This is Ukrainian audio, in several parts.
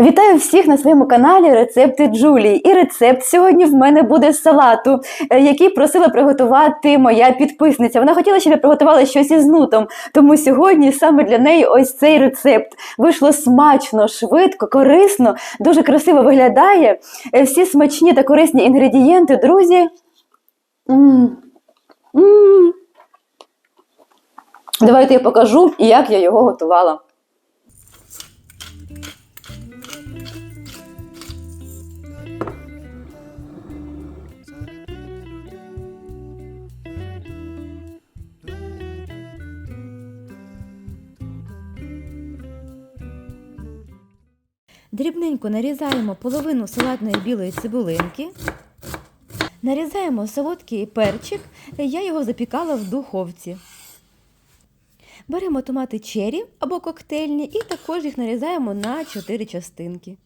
Вітаю всіх на своєму каналі Рецепти Джулії. І рецепт сьогодні в мене буде салату, е, який просила приготувати моя підписниця. Вона хотіла, щоб я приготувала щось із нутом. Тому сьогодні саме для неї ось цей рецепт. Вийшло смачно, швидко, корисно, дуже красиво виглядає. Е, Всі смачні та корисні інгредієнти, друзі. М. М. Давайте я покажу, як я його готувала. Дрібненько нарізаємо половину салатної білої цибулинки. Нарізаємо солодкий перчик, я його запікала в духовці. Беремо томати чері або коктейльні і також їх нарізаємо на 4 частинки.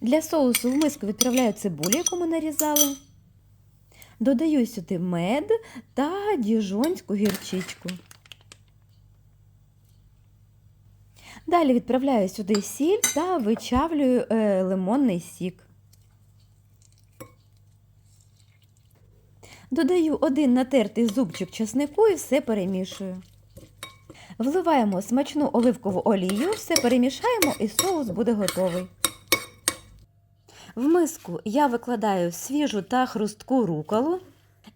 Для соусу в миску відправляю цибулю, яку ми нарізали. Додаю сюди мед та діжонську гірчичку. Далі відправляю сюди сіль та вичавлюю е, лимонний сік. Додаю один натертий зубчик чеснику і все перемішую. Вливаємо смачну оливкову олію, все перемішаємо і соус буде готовий. В миску я викладаю свіжу та хрустку руколу.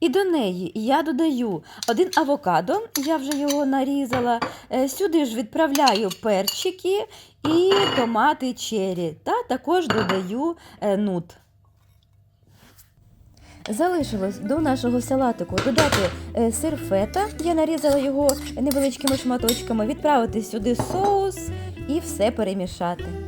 І до неї я додаю один авокадо, я вже його нарізала. Е, Сюди ж відправляю перчики і томати чері, та також додаю е, нут. Залишилось до нашого салатику додати е, сир фета. Я нарізала його невеличкими шматочками, відправити сюди соус і все перемішати.